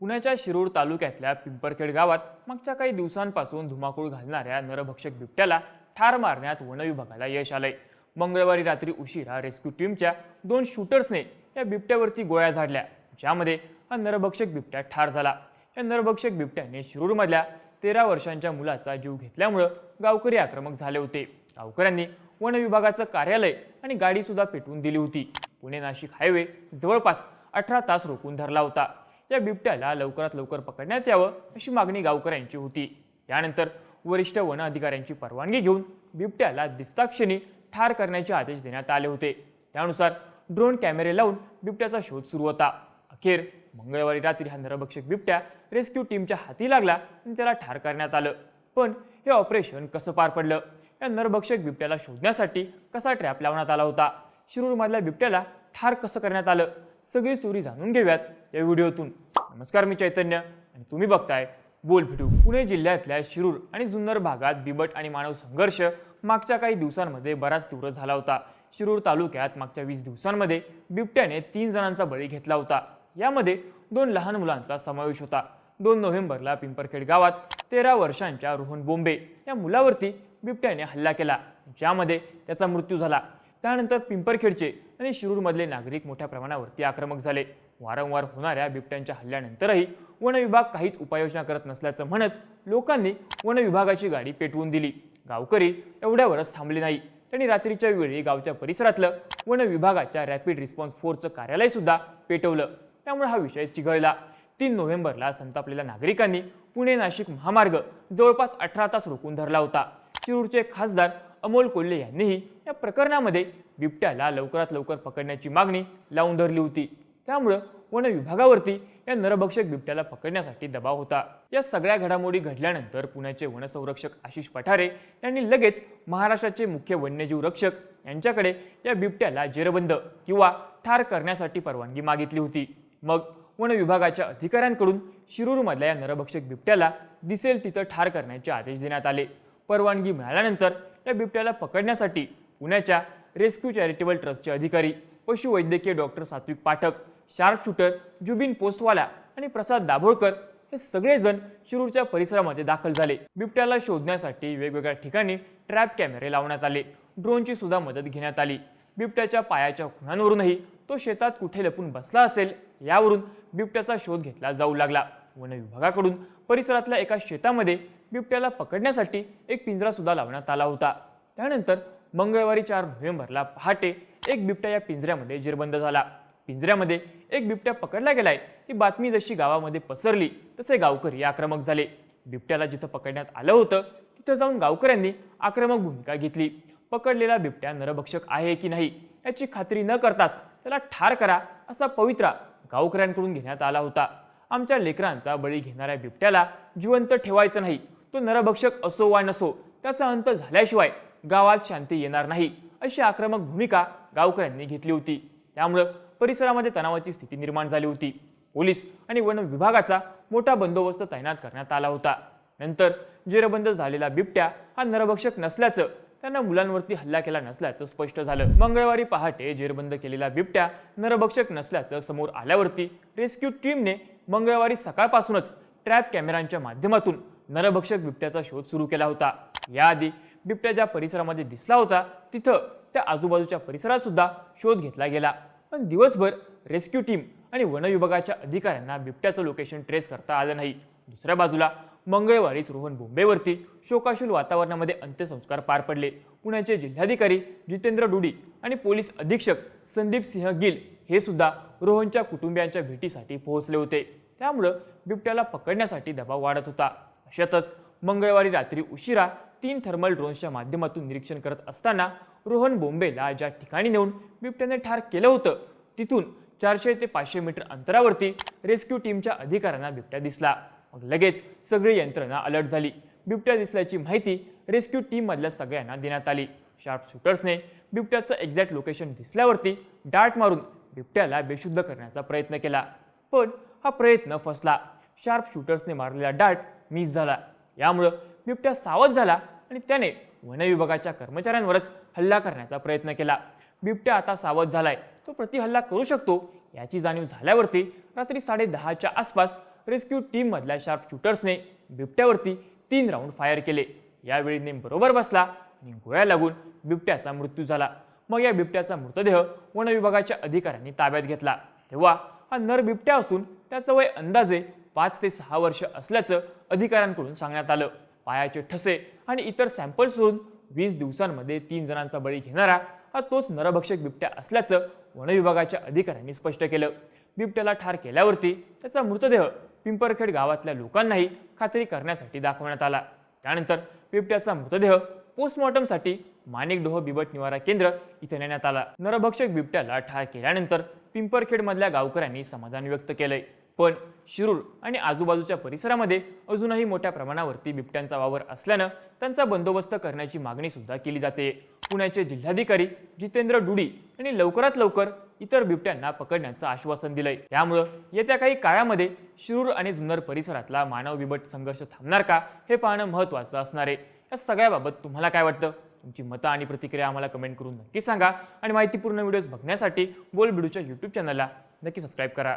पुण्याच्या शिरूर तालुक्यातल्या पिंपरखेड गावात मागच्या काही दिवसांपासून धुमाकूळ घालणाऱ्या नरभक्षक बिबट्याला ठार मारण्यात वनविभागाला यश आलंय. मंगळवारी रात्री उशिरा रेस्क्यू टीमच्या दोन शूटर्सने या बिबट्यावरती गोळ्या झाडल्या ज्यामध्ये हा नरभक्षक बिबट्या ठार झाला. या नरभक्षक बिबट्याने शिरूरमधल्या तेरा वर्षांच्या मुलाचा जीव घेतल्यामुळं गावकरी आक्रमक झाले होते. गावकऱ्यांनी वन विभागाचं कार्यालय आणि गाडीसुद्धा पेटवून दिली होती. पुणे नाशिक हायवे जवळपास अठरा तास रोखून धरला होता. या बिबट्याला लवकरात लवकर पकडण्यात यावं अशी मागणी गावकऱ्यांची होती. त्यानंतर वरिष्ठ वन अधिकाऱ्यांची परवानगी घेऊन बिबट्याला दिसताक्षणी ठार करण्याचे आदेश देण्यात आले होते. त्यानुसार ड्रोन कॅमेरे लावून बिबट्याचा शोध सुरू होता. अखेर मंगळवारी रात्री हा नरभक्षक बिबट्या रेस्क्यू टीमच्या हाती लागला आणि त्याला ठार करण्यात आलं. पण हे ऑपरेशन कसं पार पडलं? या नरभक्षक बिबट्याला शोधण्यासाठी कसा ट्रॅप लावण्यात आला होता? शिरूरमधल्या बिबट्याला ठार कसं करण्यात आलं? सगळी स्टोरी जाणून घेऊयात या व्हिडिओतून. नमस्कार मी चैतन्य आणि तुम्ही बघताय बोल भिडू पुणे जिल्ह्यातल्या शिरूर आणि जुन्नर भागात बिबट आणि मानव संघर्ष मागच्या काही दिवसांमध्ये बराच तीव्र झाला होता. शिरूर तालुक्यात मागच्या वीस दिवसांमध्ये बिबट्याने तीन जणांचा बळी घेतला होता. यामध्ये दोन लहान मुलांचा समावेश होता. दोन नोव्हेंबरला पिंपरखेड गावात तेरा वर्षांच्या रोहन बोंबे या मुलावरती बिबट्याने हल्ला केला. ज्यामध्ये त्याचा मृत्यू झाला. त्यानंतर पिंपरखेडचे आणि शिरूरमधले नागरिक मोठ्या प्रमाणावरती आक्रमक झाले. वारंवार होणाऱ्या बिबट्यांच्या हल्ल्यानंतरही वन विभाग काहीच उपाययोजना करत नसल्याचं म्हणत लोकांनी वन विभागाची गाडी पेटवून दिली. गावकरी एवढ्यावरच थांबले नाही. त्यांनी रात्रीच्या वेळी गावच्या परिसरातलं वन विभागाच्या रॅपिड रिस्पॉन्स फोर्सचं कार्यालय सुद्धा पेटवलं. त्यामुळे हा विषय चिघळला. तीन नोव्हेंबरला संतापलेल्या नागरिकांनी पुणे नाशिक महामार्ग जवळपास अठरा तास रोखून धरला होता. शिरूरचे खासदार अमोल कोल्हे यांनीही या प्रकरणामध्ये बिबट्याला लवकरात लवकर पकडण्याची मागणी लावून धरली होती. त्यामुळं वन विभागावरती या नरभक्षक बिबट्याला पकडण्यासाठी दबाव होता. या सगळ्या घडामोडी घडल्यानंतर पुण्याचे वनसंरक्षक आशिष पठारे यांनी लगेच महाराष्ट्राचे मुख्य वन्यजीव रक्षक यांच्याकडे या बिबट्याला जेरबंद किंवा ठार करण्यासाठी परवानगी मागितली होती. मग वन विभागाच्या अधिकाऱ्यांकडून शिरूरमधल्या या नरभक्षक बिबट्याला दिसेल तिथं ठार करण्याचे आदेश देण्यात आले. परवानगी मिळाल्यानंतर या बिबट्याला पकडण्यासाठी पुण्याच्या रेस्क्यू चॅरिटेबल ट्रस्टचे अधिकारी पशुवैद्यकीय doctor Satvik Pathak sharp shooter Zubin Postwala आणि प्रसाद दाभोळकर हे सगळेजण शिरूरच्या परिसरामध्ये दाखल झाले. बिबट्याला शोधण्यासाठी वेगवेगळ्या ठिकाणी ट्रॅप कॅमेरे लावण्यात आले. ड्रोनची सुद्धा मदत घेण्यात आली. बिबट्याच्या पायाच्या खुणांवरूनही तो शेतात कुठे लपून बसला असेल यावरून बिबट्याचा शोध घेतला जाऊ लागला. वन विभागाकडून परिसरातल्या एका शेतामध्ये बिबट्याला पकडण्यासाठी एक पिंजरा सुद्धा लावण्यात आला होता. त्यानंतर मंगळवारी चार नोव्हेंबरला पहाटे एक बिबट्या या पिंजऱ्यामध्ये जिरबंद झाला. पिंजऱ्यामध्ये एक बिबट्या पकडला गेलाय. ही बातमी जशी गावामध्ये पसरली तसे गावकरी आक्रमक झाले. बिबट्याला जिथं पकडण्यात आलं होतं तिथं जाऊन गावकऱ्यांनी आक्रमक भूमिका घेतली. पकडलेला बिबट्या नरभक्षक आहे की नाही याची खात्री न करताच त्याला ठार करा असा पवित्रा गावकऱ्यांकडून घेण्यात आला होता. आमच्या लेकरांचा बळी घेणाऱ्या बिबट्याला जिवंत ठेवायचं नाही. तो नरभक्षक असो वा नसो त्याचा अंत झाल्याशिवाय गावात शांती येणार नाही अशी आक्रमक भूमिका गावकऱ्यांनी घेतली होती. त्यामुळं परिसरामध्ये तणावाची स्थिती निर्माण झाली होती. पोलीस आणि वन विभागाचा मोठा बंदोबस्त तैनात करण्यात आला होता. नंतर जेरबंद झालेला बिबट्या हा नरभक्षक नसल्याचं त्यांना मुलांवरती हल्ला केला नसल्याचं स्पष्ट झालं. मंगळवारी पहाटे जेरबंद केलेला बिबट्या नरभक्षक नसल्याचं समोर आल्यावरती रेस्क्यू टीमने मंगळवारी सकाळपासूनच ट्रॅप कॅमेऱ्यांच्या माध्यमातून नरभक्षक बिबट्याचा शोध सुरू केला होता. याआधी बिबट्या ज्या परिसरामध्ये दिसला होता तिथं त्या आजूबाजूच्या परिसरात सुद्धा शोध घेतला गेला. पण दिवसभर रेस्क्यू टीम आणि वन विभागाच्या अधिकाऱ्यांना बिबट्याचं लोकेशन ट्रेस करता आलं नाही. दुसऱ्या बाजूला मंगळवारीच रोहन बोंबेवरती शोकाशूल वातावरणामध्ये अंत्यसंस्कार पार पडले. पुण्याचे जिल्हाधिकारी जितेंद्र डुडी आणि पोलीस अधीक्षक संदीप सिंह गिल हे सुद्धा रोहनच्या कुटुंबियांच्या भेटीसाठी पोहोचले होते. त्यामुळं बिबट्याला पकडण्यासाठी दबाव वाढत होता. अशातच मंगळवारी रात्री उशिरा तीन थर्मल ड्रोन्सच्या माध्यमातून निरीक्षण करत असताना रोहन बोंबेला ज्या ठिकाणी नेऊन बिबट्याने ठार केलं होतं तिथून चारशे ते पाचशे मीटर अंतरावरती रेस्क्यू टीमच्या अधिकाऱ्यांना बिबट्या दिसला. मग लगेच सगळी यंत्रणा अलर्ट झाली. बिबट्या दिसल्याची माहिती रेस्क्यू टीममधल्या सगळ्यांना देण्यात आली. शार्प शूटर्सने बिबट्याचं एक्झॅक्ट लोकेशन दिसल्यावरती डार्ट मारून बिबट्याला बेशुद्ध करण्याचा प्रयत्न केला. पण हा प्रयत्न फसला. शार्प शूटर्सने मारलेला डार्ट मिस झाला. यामुळं बिबट्या सावध झाला आणि त्याने वनविभागाच्या कर्मचाऱ्यांवरच हल्ला करण्याचा प्रयत्न केला. बिबट्या आता सावध झालाय. तो प्रतिहल्ला करू शकतो याची जाणीव झाल्यावरती रात्री साडे दहाच्या आसपास रेस्क्यू टीममधल्या शार्प शूटर्सने बिबट्यावरती तीन राऊंड फायर केले. यावेळी नेम बरोबर बसला आणि गोळ्या लागून बिबट्याचा मृत्यू झाला. मग या बिबट्याचा मृतदेह वन विभागाच्या अधिकाऱ्यांनी ताब्यात घेतला. तेव्हा हा नर बिबट्या असून त्याचं वय अंदाजे पाच ते सहा वर्ष असल्याचं अधिकाऱ्यांकडून सांगण्यात आलं. पायाचे ठसे आणि इतर सॅम्पल्सवरून वीस दिवसांमध्ये तीन जणांचा बळी घेणारा हा तोच नरभक्षक बिबट्या असल्याचं वनविभागाच्या अधिकाऱ्यांनी स्पष्ट केलं. बिबट्याला ठार केल्यावरती त्याचा मृतदेह पिंपरखेड गावातल्या लोकांनाही खात्री करण्यासाठी दाखवण्यात आला. त्यानंतर बिबट्याचा मृतदेह पोस्टमॉर्टमसाठी माणिकडोह बिबट निवारा केंद्र इथे नेण्यात आला. नरभक्षक बिबट्याला ठार केल्यानंतर पिंपरखेडमधल्या गावकऱ्यांनी समाधान व्यक्त केलंय. पण शिरूर आणि आजूबाजूच्या परिसरामध्ये अजूनही मोठ्या प्रमाणावरती बिबट्यांचा वावर असल्यानं त्यांचा बंदोबस्त करण्याची मागणी सुद्धा केली जाते. पुण्याचे जिल्हाधिकारी जितेंद्र डुडी यांनी लवकरात लवकर इतर बिबट्यांना पकडण्याचं आश्वासन दिलंय. त्यामुळं येत्या काही काळामध्ये शिरूर आणि जुन्नर परिसरातला मानव बिबट संघर्ष थांबणार का हे पाहणं महत्त्वाचं असणार आहे. या सगळ्याबाबत तुम्हाला काय वाटतं? तुमची मतं आणि प्रतिक्रिया आम्हाला कमेंट करून नक्की सांगा आणि माहितीपूर्ण व्हिडिओज बघण्यासाठी बोल बिडूच्या यूट्यूब चॅनलला नक्की सबस्क्राईब करा.